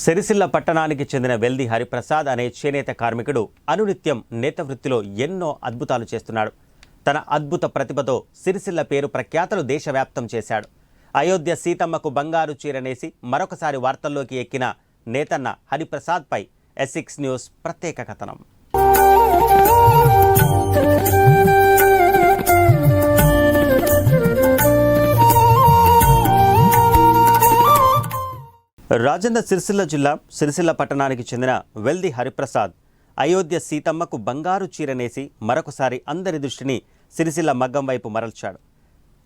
సిరిసిల్ల పట్టణానికి చెందిన వెల్ది హరిప్రసాద్ అనే చేనేత కార్మికుడు అనునిత్యం నేత వృత్తిలో ఎన్నో అద్భుతాలు చేస్తున్నాడు. తన అద్భుత ప్రతిభతో సిరిసిల్ల పేరు ప్రఖ్యాతలు దేశవ్యాప్తం చేశాడు. అయోధ్య సీతమ్మకు బంగారు చీరనేసి మరొకసారి వార్తల్లోకి ఎక్కిన నేతన్న హరిప్రసాద్పై ఎస్సిక్స్ న్యూస్ ప్రత్యేక కథనం. రాజన్న సిరిసిల్ల జిల్లా సిరిసిల్ల పట్టణానికి చెందిన వెల్ది హరిప్రసాద్ అయోధ్య సీతమ్మకు బంగారు చీరనేసి మరొకసారి అందరి దృష్టిని సిరిసిల్ల మగ్గం వైపు మరల్చాడు.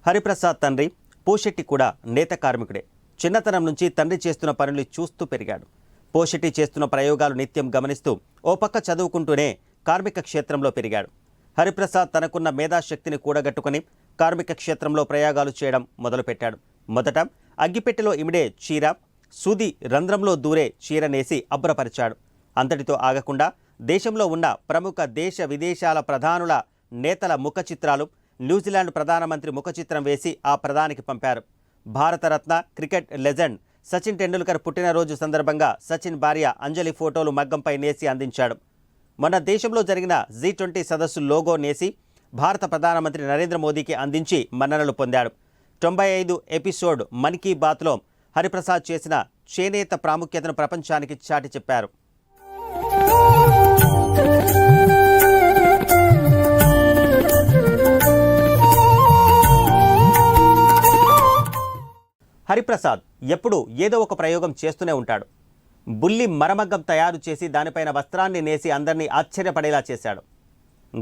హరిప్రసాద్ తండ్రి పోషెట్టి కూడా నేత కార్మికుడే. చిన్నతనం నుంచి తండ్రి చేస్తున్న పనులు చూస్తూ పెరిగాడు. పోషెట్టి చేస్తున్న ప్రయోగాలు నిత్యం గమనిస్తూ ఓ పక్క చదువుకుంటూనే కార్మిక క్షేత్రంలో పెరిగాడు. హరిప్రసాద్ తనకున్న మేధాశక్తిని కూడగట్టుకుని కార్మిక క్షేత్రంలో ప్రయోగాలు చేయడం మొదలుపెట్టాడు. మొదట అగ్గిపెట్టెలో ఇమిడే చీర సూది రంధ్రంలో దూరే చీరనేసి అబ్బురపరిచాడు. అంతటితో ఆగకుండా దేశంలో ఉన్న ప్రముఖ దేశ విదేశాల ప్రధానుల నేతల ముఖ చిత్రాలు న్యూజిలాండ్ ప్రధానమంత్రి ముఖ చిత్రం వేసి ఆ ప్రధానికి పంపారు. భారతరత్న క్రికెట్ లెజెండ్ సచిన్ టెండూల్కర్ పుట్టినరోజు సందర్భంగా సచిన్ భార్య అంజలి ఫోటోలు మగ్గంపై నేసి అందించాడు. మొన్న దేశంలో జరిగిన జీ ట్వంటీ సదస్సు లోగో నేసి భారత ప్రధానమంత్రి నరేంద్ర మోదీకి అందించి మన్ననలు పొందాడు. తొంభై ఐదు ఎపిసోడ్ మన్ కీ బాత్లో హరిప్రసాద్ చేసిన చేనేత ప్రాముఖ్యతను ప్రపంచానికి చాటి చెప్పారు. హరిప్రసాద్ ఎప్పుడూ ఏదో ఒక ప్రయోగం చేస్తూనే ఉంటాడు. బుల్లి మరమగ్గం తయారు చేసి దానిపైన వస్త్రాన్ని నేసి అందరినీ ఆశ్చర్యపడేలా చేశాడు.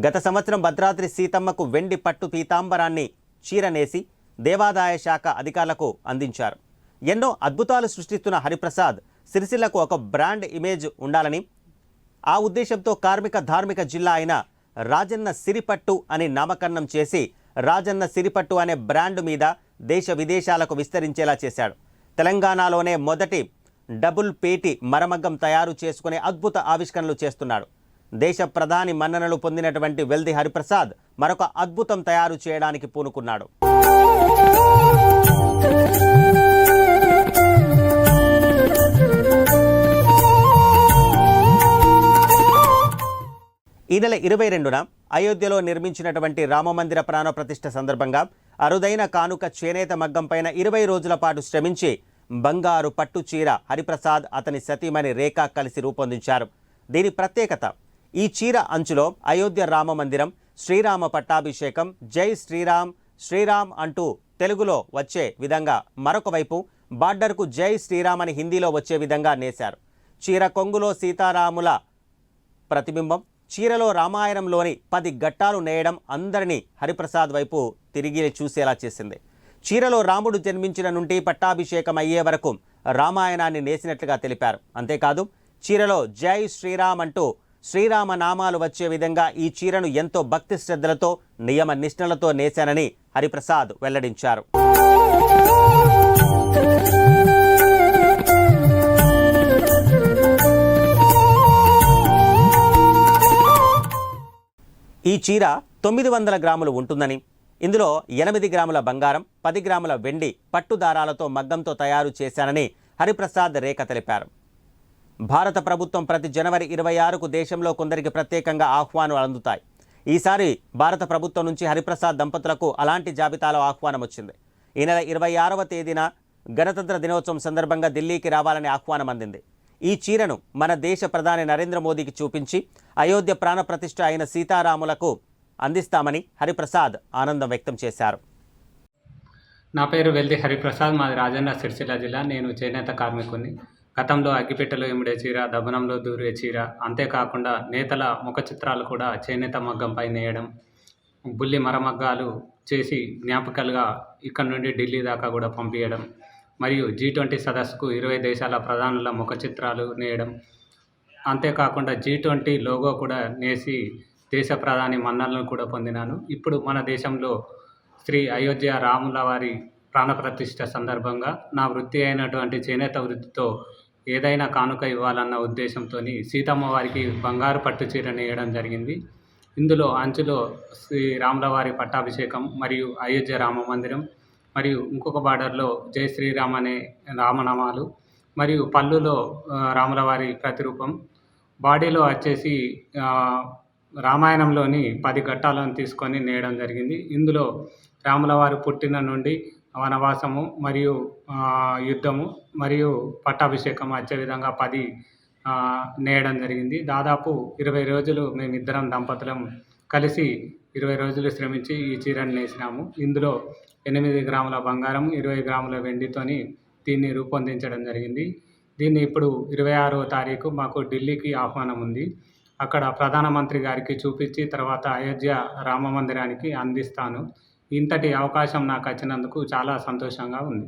గత సంవత్సరం భద్రాద్రి సీతమ్మకు వెండి పట్టు పీతాంబరాన్ని చీర నేసి దేవాదాయ శాఖ అధికారులకు అందించారు. ఎన్నో అద్భుతాలు సృష్టిస్తున్న హరిప్రసాద్ సిరిసిల్లకు ఒక బ్రాండ్ ఇమేజ్ ఉండాలని ఆ ఉద్దేశంతో కార్మిక ధార్మిక జిల్లా అయిన రాజన్న సిరిపట్టు అని నామకరణం చేసి రాజన్న సిరిపట్టు అనే బ్రాండ్ మీద దేశ విదేశాలకు విస్తరించేలా చేశాడు. తెలంగాణలోనే మొదటి డబుల్ పేటి మరమగ్గం తయారు చేసుకునే అద్భుత ఆవిష్కరణలు చేస్తున్నాడు. దేశ ప్రధాని మన్ననలు పొందినటువంటి వెల్ది హరిప్రసాద్ మరొక అద్భుతం తయారు చేయడానికి పూనుకున్నాడు. ఈ నెల ఇరవై రెండున అయోధ్యలో నిర్మించినటువంటి రామమందిర ప్రాణప్రతిష్ఠ సందర్భంగా అరుదైన కానుక చేనేత మగ్గం పైన ఇరవై రోజుల పాటు శ్రమించి బంగారు పట్టు చీర హరిప్రసాద్ అతని సతీమణి రేఖ కలిసి రూపొందించారు. దీని ప్రత్యేకత ఈ చీర అంచులో అయోధ్య రామ మందిరం శ్రీరామ పట్టాభిషేకం జై శ్రీరామ్ శ్రీరామ్ అంటూ తెలుగులో వచ్చే విధంగా మరొక వైపు బార్డర్కు జై శ్రీరామ్ అని హిందీలో వచ్చే విధంగా నేశారు. చీర కొంగులో సీతారాముల ప్రతిబింబం చీరలో రామాయణంలోని పది ఘట్టాలు నేయడం అందరినీ హరిప్రసాద్ వైపు తిరిగి చూసేలా చేసింది. చీరలో రాముడు జన్మించిన నుండి పట్టాభిషేకం అయ్యే వరకు రామాయణాన్ని నేసినట్లుగా తెలిపారు. అంతేకాదు చీరలో జై శ్రీరామ్ అంటూ శ్రీరామ నామాలు వచ్చే విధంగా ఈ చీరను ఎంతో భక్తి శ్రద్ధలతో నియమ నిష్ఠలతో నేశానని హరిప్రసాద్ వెల్లడించారు. ఈ చీర తొమ్మిది వందల గ్రాములు ఉంటుందని. ఇందులో ఎనిమిది గ్రాముల బంగారం పది గ్రాముల వెండి పట్టు దారాలతో మగ్గంతో తయారు చేశానని హరిప్రసాద్ రేఖ తెలిపారు. భారత ప్రభుత్వం ప్రతి జనవరి ఇరవై ఆరుకు దేశంలో కొందరికి ప్రత్యేకంగా ఆహ్వానాలు అందుతాయి. ఈసారి భారత ప్రభుత్వం నుంచి హరిప్రసాద్ దంపతులకు అలాంటి జాబితాలో ఆహ్వానం వచ్చింది. ఈ నెల ఇరవై ఆరవ తేదీన గణతంత్ర దినోత్సవం సందర్భంగా ఢిల్లీకి రావాలని ఆహ్వానం అందింది. ఈ చీరను మన దేశ ప్రధాని నరేంద్ర మోదీకి చూపించి అయోధ్య ప్రాణప్రతిష్ఠ అయిన సీతారాములకు అందిస్తామని హరిప్రసాద్ ఆనందం వ్యక్తం చేశారు. నా పేరు వెల్ది హరిప్రసాద్ మాది రాజన్న సిరిసిల్ల జిల్లా. నేను చేనేత కార్మికుని గతంలో అగ్గిపెట్టెలో ఇమిడే చీర దబనంలో దూరే చీర అంతేకాకుండా నేతల ముఖ చిత్రాలు కూడా చేనేత మగ్గంపై నేయడం బుల్లి మరమగ్గాలు చేసి జ్ఞాపకాలుగా ఇక్కడ నుండి ఢిల్లీ దాకా కూడా పంపించడం మరియు జీ ట్వంటీ సదస్సుకు ఇరవై దేశాల ప్రధానుల ముఖ చిత్రాలు నేయడం. అంతేకాకుండా జీ ట్వంటీ లోగో కూడా నేసి దేశ ప్రధాని మన్నలను కూడా పొందినాను. ఇప్పుడు మన దేశంలో శ్రీ అయోధ్య రాముల వారి ప్రాణప్రతిష్ఠ సందర్భంగా నా వృత్తి అయినటువంటి చేనేత వృత్తితో ఏదైనా కానుక ఇవ్వాలన్న ఉద్దేశంతో సీతమ్మ వారికి బంగారు పట్టు చీర నేయడం జరిగింది. ఇందులో అంచులో శ్రీ రాముల వారి పట్టాభిషేకం మరియు అయోధ్య రామ మందిరం మరియు ఇంకొక బార్డర్లో జై శ్రీరామ్ అనే రామనామాలు మరియు పళ్ళులో రాములవారి ప్రతిరూపం. బాడీలో వచ్చేసి రామాయణంలోని పది ఘట్టాలను తీసుకొని నేయడం జరిగింది. ఇందులో రాములవారు పుట్టిన నుండి వనవాసము మరియు యుద్ధము మరియు పట్టాభిషేకం వచ్చే విధంగా పది నేయడం జరిగింది. దాదాపు ఇరవై రోజులు మేమిద్దరం దంపతులం కలిసి ఇరవై రోజులు శ్రమించి ఈ చీరను నేసినాము. ఇందులో ఎనిమిది గ్రాముల బంగారం ఇరవై గ్రాముల వెండితోని దీన్ని రూపొందించడం జరిగింది. దీన్ని ఇప్పుడు ఇరవై ఆరవ తారీఖు మాకు ఢిల్లీకి ఆహ్వానం ఉంది. అక్కడ ప్రధానమంత్రి గారికి చూపించి తర్వాత అయోధ్య రామ మందిరానికి అందిస్తాను. ఇంతటి అవకాశం నాకు వచ్చినందుకు చాలా సంతోషంగా ఉంది.